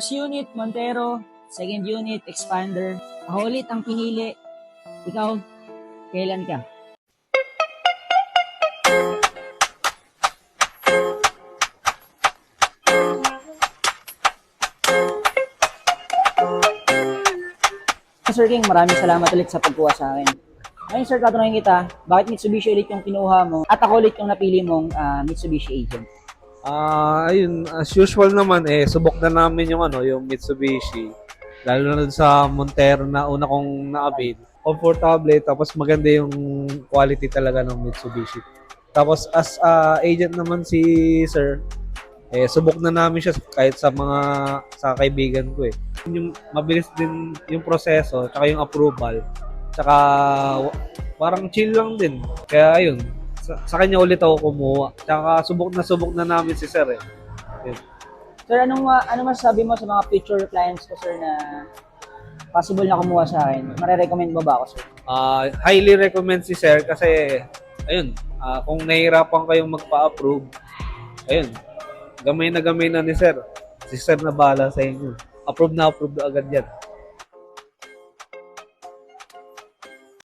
First unit, Montero. Second unit, Expander. Ako ang pinili. Ikaw, kailan ka? Sir King, maraming salamat ulit sa pagkuha sa akin. Ngayon sir, tatanungin kita, bakit Mitsubishi ulit yung kinuha mo at ako ulit yung napili mong ah, Mitsubishi agent? Ah, ayun, as usual naman eh subok na namin yung ano, yung Mitsubishi. Lalo na sa Montero na una kong na-avail. Comfortable, tapos maganda yung quality talaga ng Mitsubishi. Tapos as a agent naman si Sir, eh subok na namin siya kahit sa mga sa kaibigan ko eh. Yung mabilis din yung proseso, tsaka yung approval. Tsaka parang chill lang din. Kaya ayun, sa, sa kanya ulit ako kumuha. Tsaka subok na subok na namin si Sir eh. Sir, anong, ma- ano masasabi mo sa mga future clients ko sir na possible na kumuha sa akin? Mare-recommend mo ba ako sir? Ah, highly recommend si Sir kasi ayun, ah, kung nahihirapan kayong magpa-approve, ayun, gamay na gamay na ni Sir. Si Sir na bahala sa inyo. Approve na approve na agad yan.